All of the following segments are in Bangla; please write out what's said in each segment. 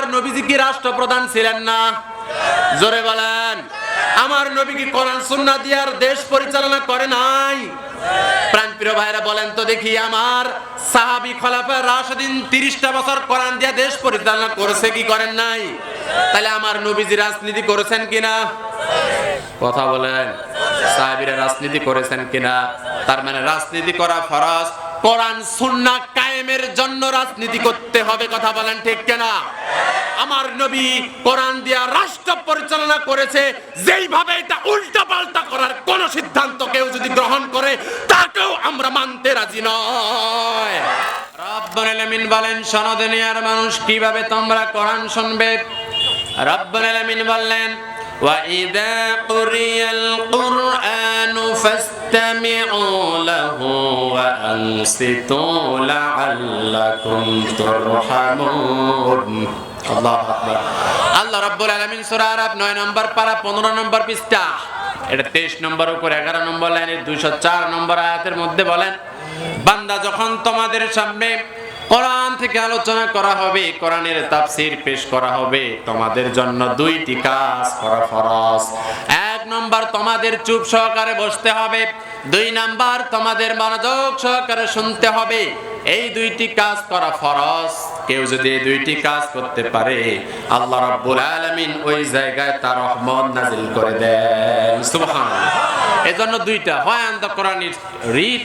আমার নবীজি কি রাষ্ট্রপ্রধান ছিলেন না? জোরে বলেন। আমার নবী কি কোরআন, সুন্নাহ দিয়ার দেশ পরিচালনা করে নাই? প্রাণপ্রিয় ভাইরা বলেন তো দেখি, আমার সাহাবি খলাফা রাশিদিন তিরিশটা বছর কোরআন দিয়া দেশ পরিচালনা করেছে, কি করেন নাই? তাহলে আমার নবীজি রাজনীতি করেছেন কিনা কথা বলেন। সাহাবিরা রাজনীতি করেছেন কিনা তার মানে রাজনীতি করা ফরজ, কোরআন, সুন্নাহ কায়েমের জন্য রাজনীতি করতে হবে, কথা বলেন ঠিক কিনা? আমার নবী কোরআন দিয়া রাষ্ট্র পরিচালনা করেছে যেইভাবে এটা উল্টা পাল্টা করার কোন সিদ্ধান্ত কেউ যদি গ্রহণ করে তাকেও আমরা মানতে রাজি নয় রব্বুল আলামিন বলেন সনদনিয়ার মানুষ কিভাবে তোমরা কোরআন শুনবে রব্বুল আলামিন বললেন وإذا قرئ القرآن فاستمعوا له وأنصتوا لعلكم ترحمون আল্লাহ রাব্বুল আলামিন সূরা আরাব 9 নম্বর পারা 15 নম্বর পৃষ্ঠা। এটা 23 নম্বর উপর 11 নম্বর লাইনের 204 নম্বর আয়াতের মধ্যে বলেন, বান্দা যখন তোমাদের সামনে কোরআন থেকে আলোচনা করা হবে, কোরআনের তাফসীর পেশ করা হবে, তোমাদের জন্য দুইটি কাজ করা ফরজ। এক নম্বর, তোমাদের চুপ সহকারে বসতে হবে। দুই নাম্বার, তোমাদের মনোযোগ সহকারে শুনতে হবে। এই দুইটি কাজ করা ফরজ। কেউ যদি দুইটি কাজ করতে পারে, আল্লাহ রাব্বুল আলামিন ওই জায়গায় তার রহমত নাজিল করে দেন। সুবহানাল্লাহ। এজন্য দুইটা, হয় আন কোরআনের রিট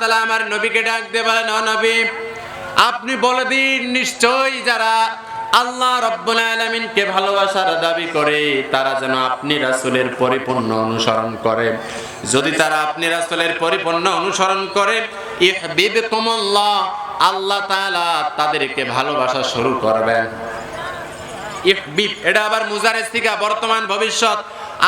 তালা আমার নবীকে ডাক দিয়ে বলেন নবী, আপনি বলে দিন নিশ্চয়ই যারা আল্লাহ রব্বুল আলামিনকে ভালোবাসার দাবি করে, তারা যেন আপনি রাসূলের পরিপূর্ণ অনুসরণ করে। যদি তারা আপনি রাসূলের পরিপূর্ণ অনুসরণ করে, ইহবিবকুমুল্লাহ, আল্লাহ তাআলা তাদেরকে ভালোবাসা শুরু করবেন। ইহবিব, এটা আবার মুজারের বর্তমান ভবিষ্যৎ।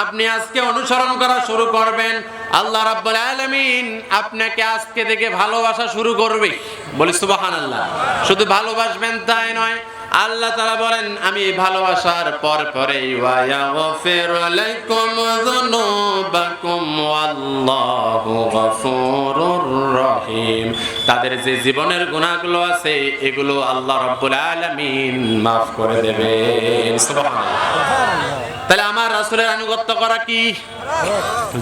আপনি আজকে অনুসরণ করা শুরু করবেন। আল্লাহ রাব্বুল আলামিন আপনাকে আজকে থেকে ভালোবাসা শুরু করবে। বলি, সুবহানাল্লাহ। শুধু ভালোবাসবেন তাই নয়, আল্লাহ তাআলা বলেন, আমি ভালোবাসার পর পরে তাদের যে জীবনের গুনাহগুলো আছে, এগুলো আল্লাহ রাব্বুল আলামিন মাফ করে সুবহানাল্লাহ। তাহলে আমার রাসূলের আনুগত্য করা কি?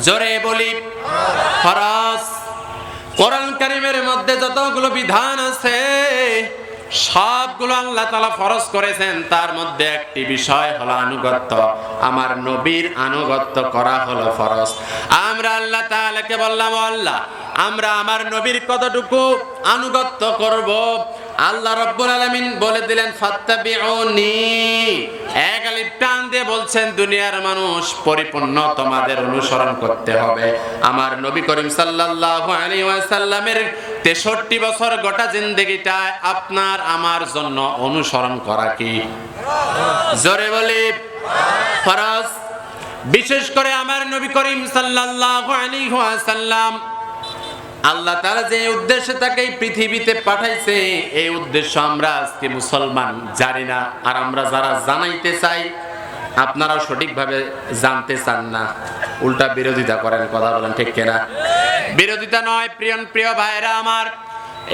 জোরে বলি, ফরজ। কোরআন কারিমের মধ্যে যতগুলো বিধান আছে, সবগুলো আল্লাহ তালা ফরজ করেছেন। তার মধ্যে একটি বিষয় হলো আনুগত্য। আমার নবীর আনুগত্য করা হলো ফরজ। আমরা আল্লাহ তাআলাকে বললাম আল্লাহ, আমরা আমার নবীর কতটুকু আনুগত্য করব? আল্লাহ রব্বুল আলামিন বলে দিলেন, ফাত্তাবিউনি। টান দিয়ে বলছেন, দুনিয়ার মানুষ পরিপূর্ণ তোমাদের অনুসরণ করতে হবে। আমার নবী করিম সাল্লাল্লাহু আলাইহি ওয়াসাল্লামের 63 বছর গোটা জিন্দেগিটা আপনার আমার জন্য অনুসরণ করা কি? জোরে বলি। ফরজ। বিশেষ করে আমার নবী করিম সাল্লাল্লাহু আলাইহি ওয়াসাল্লাম আল্লাহ তারা যে উদ্দেশ্যে তাকে পৃথিবীতে পাঠাইছে, এই উদ্দেশ্য আমরা আজকে মুসলমান জানি না। আর আমরা যারা জানাইতে চাই আপনারা সঠিকভাবে জানতে চান না। উল্টা বিরোধিতা করেন, কথা বলেন ঠিক কেনা? বিরোধিতা নয় প্রিয় প্রিয় ভাইরা আমার।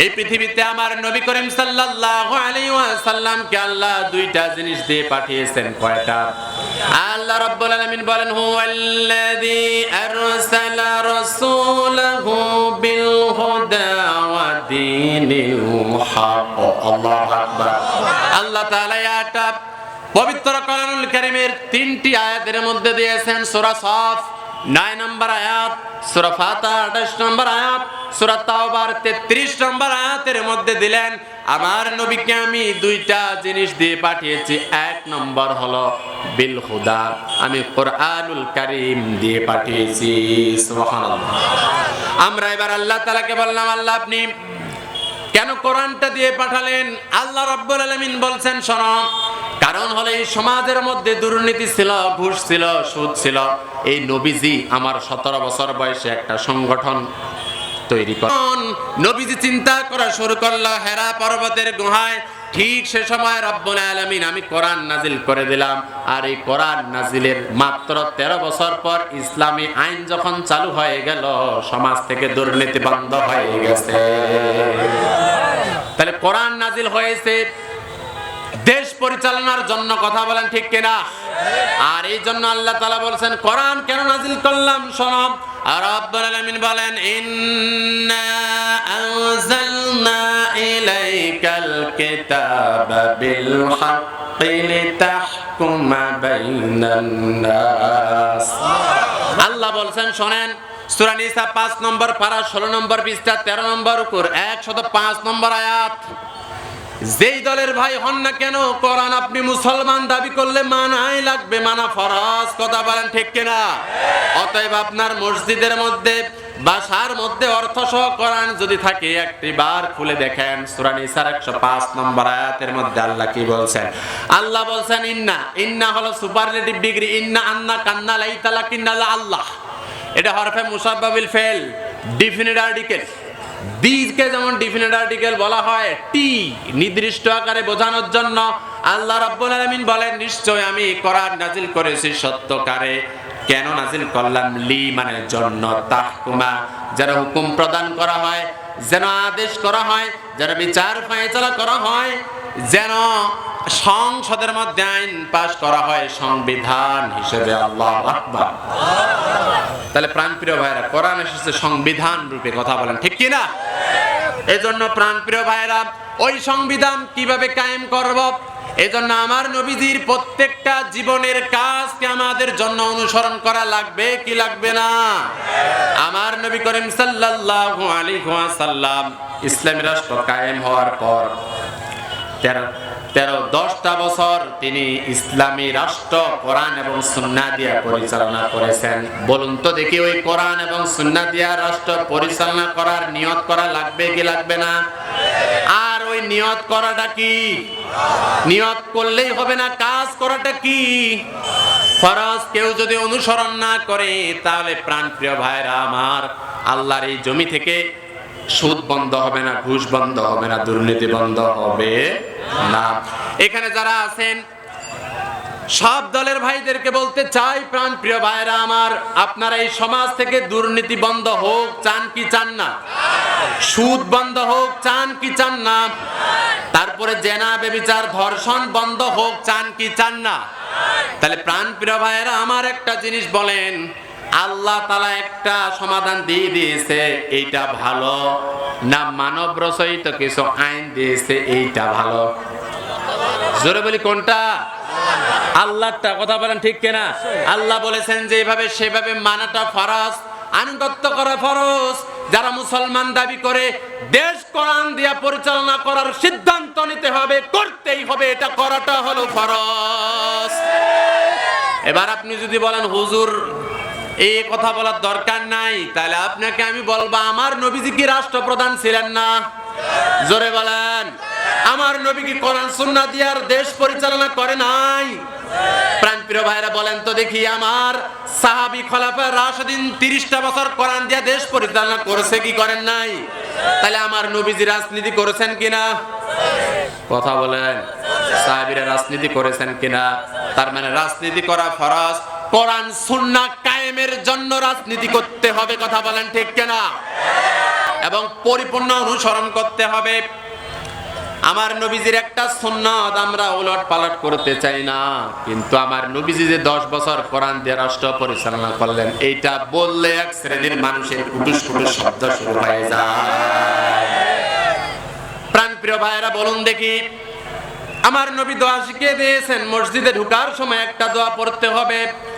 এই পৃথিবীতে আমার নবী করিম সাল্লাল্লাহু আলাইহি ওয়াসাল্লামকে আল্লাহ দুইটা জিনিস দিয়ে পাঠিয়েছেন, কয়টা? আল্লাহ রাব্বুল আলামিন বলেন, হুয়াল্লাযী আরসালা রাসূলাহু বিল হুদা ওয়া দীনিল হক। আল্লাহু আকবার। আল্লাহ তাআলা এটা পবিত্র কোরআনুল কারীমের তিনটি আয়াতের মধ্যে দিয়েছেন, সূরা সাফ, নয় নম্বর আয়াত, সূরা ফাতা 28 নম্বর আয়াত সূরা তাওবার 33 নম্বর আয়াতের মধ্যে দিলেন, আমার নবীকে আমি দুইটা জিনিস দিয়ে পাঠিয়েছি। এক নম্বর হলো বিল হুদা, আমি কোরআনুল দিয়ে পাঠিয়েছি। আমরা এবার আল্লাহ বললাম, আল্লাহ আপনি কেন কোরআনটা দিয়ে পাঠালেন? আল্লাহ রাব্বুল আলামিন বলছেন, শোনো, কারণ হলো এই সমাজের মধ্যে দুর্নীতি ছিল, ঘুষ ছিল, সুদ ছিল। এই নবীজি আমার সতেরো বছর বয়সে একটা সংগঠন তৈরি করেন নবীজি চিন্তা করা শুরু হেরা পর্বতের গুহায়, ঠিক সে সময় রব্বুল আলামিন, আমি কোরআন নাজিল করে দিলাম। আর এই কোরআন নাজিলের মাত্র তেরো বছর পর ইসলামী আইন যখন চালু হয়ে গেল, সমাজ থেকে দুর্নীতি বন্ধ হয়ে গেছে। তাহলে কোরআন নাজিল হয়েছে, দেশ পরিচালনার জন্য কথা বলেন ঠিক কিনা? আর এই জন্য আল্লাহ তাআলা বলছেন, কোরআন কেন নাজিল করলাম? শোনো রব্বুল আলামিন বলেন, ইন্না আনজালনা ইলাইকাল কিতাবা বিল হাক্কি লিতাহকুমা বাইনান নাস. আল্লাহ বলছেন, শোনেন, সূরা নিসা 5 নম্বর পারা 16 নম্বর পৃষ্ঠা 13 নম্বর উপর 105 নম্বর আয়াত। যেই দলের ভাই হন না কেন, কোরআন আপনি মুসলমান দাবি করলে মানাই লাগবে, মানা ফরজ, কথা বলেন ঠিক কিনা? অতএব আপনার মসজিদের মধ্যে, বাসার মধ্যে অর্থ সহ কোরআন যদি থাকে, একটি বার খুলে দেখেন, সূরা নিসার 105 নম্বর আয়াতের মধ্যে আল্লাহ কি বলছেন? আল্লাহ বলছেন, ইন্না ইন্না হলো সুপারলেটিভ ডিগ্রি ইন্না আন্না কান্না লাইতালা কিন্না আল্লাহ। এটা হরফে মুসাব্বাবিল ফেল ডিফিনিট আর্টিকেল বীজকে যেমন ডিফিনেট আর্টিকেল বলা হয় টি নির্দিষ্ট আকারে বোঝানোর জন্য আল্লাহ রাব্বুল আলামিন বলেন, নিশ্চয় আমি কোরআন নাজিল করেছি সত্যকারে। কেন নাজিল করলাম? লি মানে জন্য তাহকুমা। যেন হুকুম প্রদান করা হয়, যেন আদেশ করা হয় যেন বিচার ফয়সালা করা হয়, যেন সংসদের মধ্যে আইন পাশ করা হয় সংবিধান হিসেবে, আল্লাহ আকবার। তাহলে প্রাণপ্রিয় ভাইরা কোরআন এসেছে সংবিধান রূপে, কথা বলেন, ঠিক কি না এজন্য প্রাণপ্রিয় ভাইরা ওই সংবিধান কীভাবে কায়েম করব? এজন্য আমার নবীজির প্রত্যেকটা জীবনের কাজকে আমাদের জন্য অনুসরণ করা লাগবে কি লাগবে না? আমার নবী করিম সাল্লাল্লাহু আলাইহি ওয়াসাল্লাম ইসলামী রাষ্ট্র কায়েম হওয়ার পর তেরো তেরো দশটা বছর তিনি ইসলামী রাষ্ট্র, কোরআন এবং সুন্না দিয়া পরিচালনা করেছেন। বলুন তো দেখি ওই কোরআন এবং সুন্না দিয়া রাষ্ট্র পরিচালনা করার নিয়ত করা লাগবে কি লাগবে না? আর ওই নিয়ত করাটা কি? নিয়ত করলেই হবে না, কাজ করাটা কি? ফরজ কেউ যদি অনুসরণ না করে, তাহলে প্রাণপ্রিয় ভাইরা আমার, আল্লাহর এই জমি থেকে সুদ বন্ধ হবে না, ঘুষ বন্ধ হবে না, দুর্নীতি বন্ধ হবে না। এখানে যারা আছেন, সব দলের ভাইদেরকে বলতে চাই, প্রাণ প্রিয় ভাইরা আমার, আপনারা এই সমাজ থেকে দুর্নীতি বন্ধ হোক, চান কি চান না? সুদ বন্ধ হোক, চান কি চান না? তারপরে জেনা, বেবিচার, ধর্ষণ বন্ধ হোক, চান কি চান না? তাহলে প্রাণ প্রিয় ভাইয়েরা আমার একটা জিনিস বলেন আল্লাহ তালা একটা সমাধান দিয়ে দিয়েছে, এইটা ভালো। না মানব রচয়িত কিছু আইন দিয়েছে, এইটা ভালো। জোরে বলি কোনটা? আল্লাহটা কথা বলেন ঠিক কিনা? আল্লাহ বলেছেন যে এইভাবে সেভাবে মানাটা ফরজ, আনুগত্য করা ফরজ। যারা মুসলমান দাবি করে, দেশ কোরআন দিয়া পরিচালনা করার সিদ্ধান্ত নিতে হবে, করতেই হবে, এটা করাটা হলো ফরজ। এবার আপনি যদি বলেন, হুজুর এই কথা বলার দরকার নাই। তাহলে আপনাকে আমি বলব, আমার নবীজি কি রাষ্ট্রপ্রধান ছিলেন না? জোরে বলেন। আমার নবী কি কোরআন, সুন্নাহ দিয়ার দেশ পরিচালনা করে নাই? প্রাণপ্রিয় ভাইরা, বলেন তো দেখি, আমার সাহাবি খলাফা রাশিদিন তিরিশটা বছর কোরআন দিয়া দেশ পরিচালনা করেছে, কি করেন নাই? তাহলে আমার নবীজি রাজনীতি করেছেন কিনা? কথা বলেন। সাহাবিরা রাজনীতি করেছেন কিনা? তার মানে রাজনীতি করা ফরজ, কোরআন, সুন্নাহ কায়েমের জন্য রাজনীতি করতে হবে, কথা বলেন ঠিক কিনা? এবং পরিপূর্ণ অনুসরণ করতে হবে। আমার নবীজির একটা সুন্নাত আমরা উলট পালট করতে চাই না, কিন্তু আমার নবীজি যে দশ বছর কোরআন দিয়ে রাষ্ট্র পরিচালনা করলেন, এইটা বললে এক শ্রেণির মানুষের কুটুস কুটুস শব্দ শুরু হয়ে যায়। প্রাণপ্রিয় ভাইয়েরা, বলুন দেখি, আমার নবী দোয়া শিখিয়ে দিয়েছেন, মসজিদে ঢুকার সময় একটা দোয়া পড়তে হবে।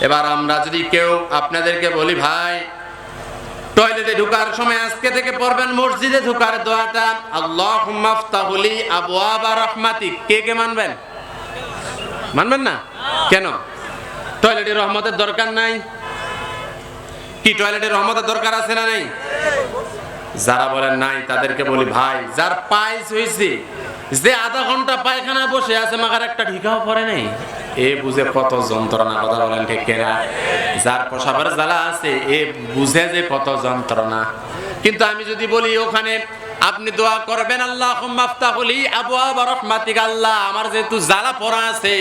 এবার আমরা যদি কেউ আপনাদেরকে বলি, ভাই, টয়লেটে ঢুকার সময় আজকে থেকে পড়বেন, মসজিদে ঢুকার দোয়াটা। আল্লাহ মাফতাহুলি আবওয়াবা রহমাতিক। কে কে মানবেন? মানবেন না? কেন? টয়লেটে রহমতের দরকার নাই? কি টয়লেটে রহমতের দরকার আছে না নাই? যারা বলেন নাই, তাদেরকে বলি, ভাই, যার পাইস হয়েছে যে আধা ঘণ্টা পায়খানা বসে আছে, মাগার একটা ঠিকাও পরে নেই। এ বুঝে কত যন্ত্রণা, কথা বলেন ঠিক কিনা? যার প্রসাবের জ্বালা আছে, এ বুঝে যে কত যন্ত্রণা। কিন্তু আমি যদি বলি ওখানে, আপনি দোয়া করবেন আল্লাহ আবু আবা আল্লাহ, আমার যেহেতু জ্বালা পড়া আছে,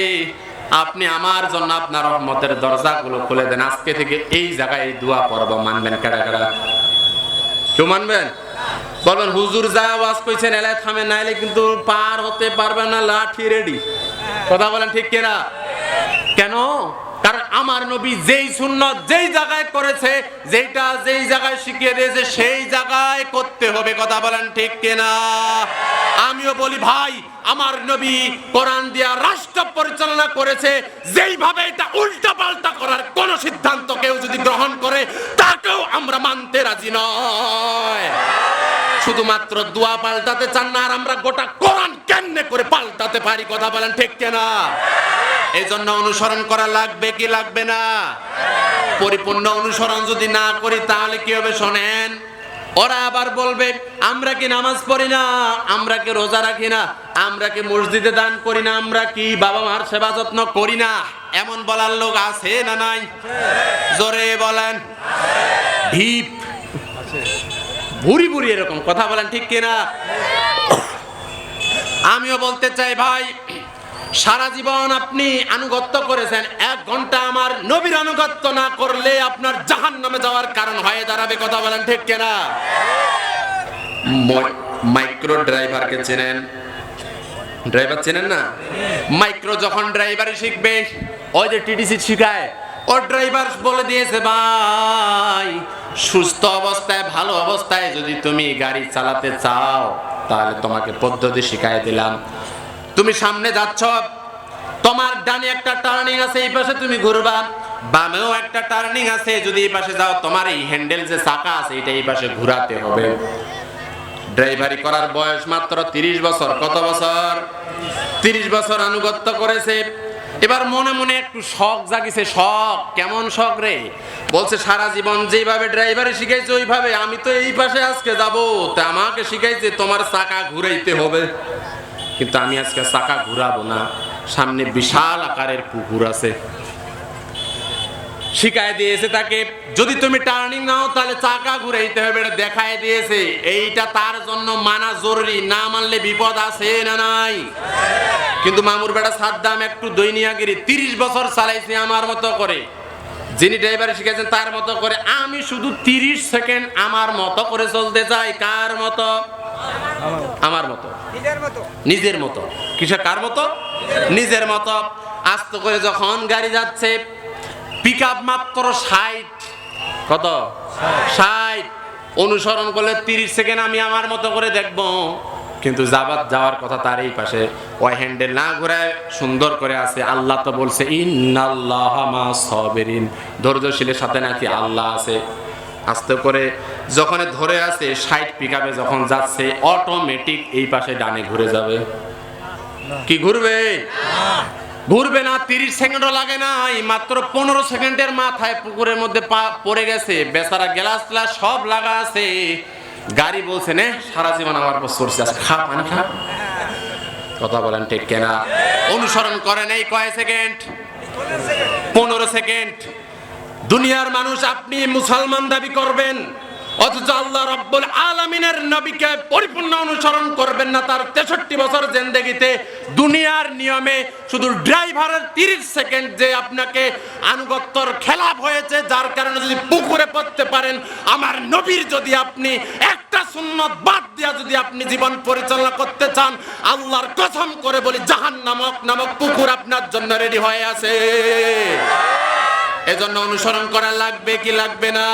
আপনি আমার জন্য আপনার রহমতের দরজাগুলো খুলে দেন। আজকে থেকে এই জায়গায় এই দোয়া পড়ব, মানবেন কেডা কেডা? কেউ মানবেন? বলবেন হুজুর যা আওয়াজ কইছেন এলায় থামে নাইলে কিন্তু পার হতে পারবে না, লাঠি রেডি। কথা বলেন ঠিক কিনা? কেন? কারণ আমার নবী যেই সুন্নত যেই জায়গায় করেছে, যেইটা যেই জায়গায় শিখিয়ে দিয়েছে, সেই জায়গায় করতে হবে, কথা বলেন ঠিক কিনা? আমিও বলি, ভাই, আমার নবী কোরআন দিয়া রাষ্ট্র পরিচালনা করেছে, যেইভাবে এটা উল্টা পাল্টা করার কোন সিদ্ধান্ত কেউ যদি গ্রহণ করে, তাকেও আমরা মানতে রাজি নয়। শুধুমাত্র দোয়া পাল্টাতে চান না, আর আমরা গোটা কোরআন কেমনে করে পাল্টাতে পারি কথা বলেন ঠিক কেনা? এই জন্য অনুসরণ করা লাগবে কি লাগবে না? পরিপূর্ণ অনুসরণ যদি না করি তাহলে কি হবে শোনেন? ওরা আবার বলবে, আমরা কি নামাজ পড়ি না? আমরা কি রোজা রাখি না? আমরা কি মসজিদে দান করি না? আমরা কি বাবা মার সেবা যত্ন করি না? এমন বলার লোক আছে না নাই? জোরে বলেন। ঢিপ ভুরি ভুরি এরকম কথা বলেন ঠিক কিনা? আমিও বলতে চাই ভাই, সারা জীবন আপনি আনুগত্য করেছেন, এক ঘণ্টা আমার নবীর আনুগত্য না করলে আপনার জাহান নামে যাওয়ার কারণ হয়ে দাঁড়াবে, কথা বলেন ঠিক কিনা? মাইক্রো ড্রাইভারকে চেনেন? ড্রাইভার চেনেন না? মাইক্রো যখন ড্রাইভারে শিখবে, ওই যে টিটিসি শিখায়, ও ড্রাইভার বলে দিয়েছে, ভাই সুস্থ অবস্থায়, ভালো অবস্থায় যদি তুমি গাড়ি চালাতে চাও, তাহলে তোমাকে পদ্ধতি শিখাই দিলাম। তুমি সামনে যাচ্ছ, তোমার ডানে একটা টার্নিং আছে, এই পাশে তুমি ঘুরবা। বামেও একটা টার্নিং আছে, যদি এই পাশে যাও, তোমার এই হ্যান্ডেল যে চাকা আছে, এটা এই পাশে ঘোরাতে হবে। ড্রাইভারি করার বয়স মাত্র তিরিশ বছর। কত বছর? তিরিশ বছর আনুগত্য করেছে। এবার মনে মনে একটু শখ জাগিছে, শখ। কেমন শখ রে? বলছে, সারা জীবন যেভাবে ড্রাইভারে শিখাইছে, ওইভাবে আমি তো এই পাশে আজকে যাব। তা আমাকে শিখাইছে, তোমার চাকা ঘুরাইতে হবে। কিন্তু আমি আজকে চাকা ঘুরাবো না। সামনে বিশাল আকারের পুকুর আছে। শিখায় দিয়েছে তাকে যদি তুমি টার্নিং নাও তাহলে চাকা ঘুরাইতে হবে। এটা দেখায় দিয়েছে। এইটা তার জন্য মানা জরুরি না মানলে বিপদ আছে না নাই? কিন্তু মামুর বেটা সাদ্দাম একটু দৈনিয়াগিরি তিরিশ বছর চালাইছে আমার মতো করে। যিনি ড্রাইভার শিখেছেন তার মতো করে। আমি শুধু তিরিশ সেকেন্ড আমার মতো করে চলতে চাই। কার মতো? আমার মতো। নিজের মতো। কিসে কার মতো? নিজের মতো। আস্ত করে যখন গাড়ি যাচ্ছে পিক মাত্র ষাট। কত? ষাট। অনুসরণ করলে তিরিশ সেকেন্ড আমি আমার মতো করে দেখব। কিন্তু যাবার যাওয়ার কথা তার এই পাশে। ওই হ্যান্ডেল না ঘুরায় সুন্দর করে আছে। আল্লাহ তো বলছে, ইন্নাল্লাহ মা সবেরিন। ধৈর্যশীলের সাথে নাকি আল্লাহ আছে। আস্তে করে যখন ধরে আছে, ষাট পিক আপে যখন যাচ্ছে অটোমেটিক এই পাশে ডানে ঘুরে যাবে। কি ঘুরবে? ঘুরবে না, তিরিশ সেকেন্ডও লাগে না এই মাত্র পনেরো সেকেন্ডের মাথায় পুকুরের মধ্যে পা পড়ে গেছে, বেচারা গ্লাস গ্লাস সব লাগা আছে। গাড়ি বলছে, নে, সারা জীবন আমার পর করছে খা, পানি খা। কথা বলেন ঠিক কেনা? অনুসরণ করেন এই কয় সেকেন্ড? পনেরো সেকেন্ড। দুনিয়ার মানুষ, আপনি মুসলমান দাবি করবেন অথচ আল্লাহ রব্বুল আলমিনের নবীকে পরিপূর্ণ অনুসরণ করবেন না তার তেষট্টি বছর জেন্দেগিতে। দুনিয়ার নিয়মে শুধু ড্রাইভারের তিরিশ সেকেন্ড যে আপনাকে আনুগত্যর খেলাপ হয়েছে, যার কারণে যদি পুকুরে পড়তে পারেন, আমার নবীর যদি আপনি একটা সুন্নত বাদ দিয়া যদি আপনি জীবন পরিচালনা করতে চান, আল্লাহর কসম করে বলি জাহান নামক নামক পুকুর আপনার জন্য রেডি হয়ে আছে। এজন্য অনুসরণ করা লাগবে কি লাগবে না?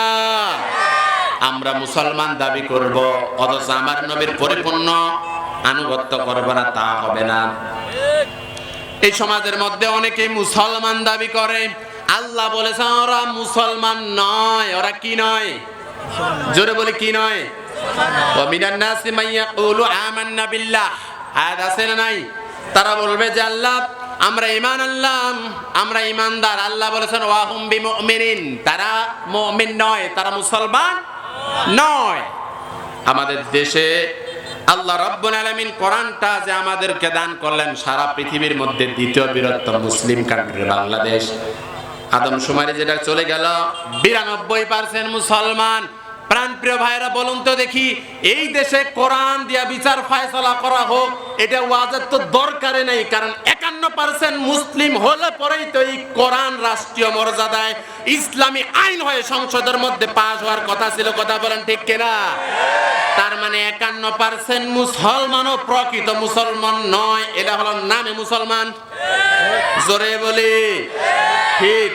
আমরা মুসলমান দাবি করব, অথচ আমার নবীর পরিপূর্ণ আনুগত্য করব না, তা হবে না। এই সমাজের মধ্যে অনেকেই মুসলমান দাবি করে, আল্লাহ বলেছে, ওরা মুসলমান নয়, ওরা কি নয়? জোরে বলে, কি নয়? নাই? তারা বলবে যে, আল্লাহ, আমরা ঈমান আনলাম, আমরা ঈমানদার। আল্লাহ বলেছেন ওয়াহুম বিমুমিনিন। তারা মুমিন নয়, তারা মুসলমান নয়। আমাদের দেশে আল্লাহ রব্বুল আলামিন কোরআনটা যে আমাদেরকে দান করলেন সারা পৃথিবীর মধ্যে দ্বিতীয় বৃহত্তম মুসলিম কান্ট্রি বাংলাদেশ। আদম সুমারি যেটা চলে গেল, বিরানব্বই পার্সেন্ট মুসলমান। প্রাণপ্রিয় ভাইরা বলুন তো দেখি, এই দেশে কোরআন দিয়া বিচার ফায়সলা করা হোক, এটা ওয়াজের তো দরকারে নেই, কারণ একান্ন পার্সেন্ট মুসলিম হলে পরেই তো এই কোরআন রাষ্ট্রীয় মর্যাদায় ইসলামী আইন হয়ে সংসদের মধ্যে পাশ হওয়ার কথা ছিল, কথা বলেন ঠিক কিনা? তার মানে একান্ন পার্সেন্ট মুসলমানও প্রকৃত মুসলমান নয়, এটা হলো নামে মুসলমান। জোরে বলি। ঠিক।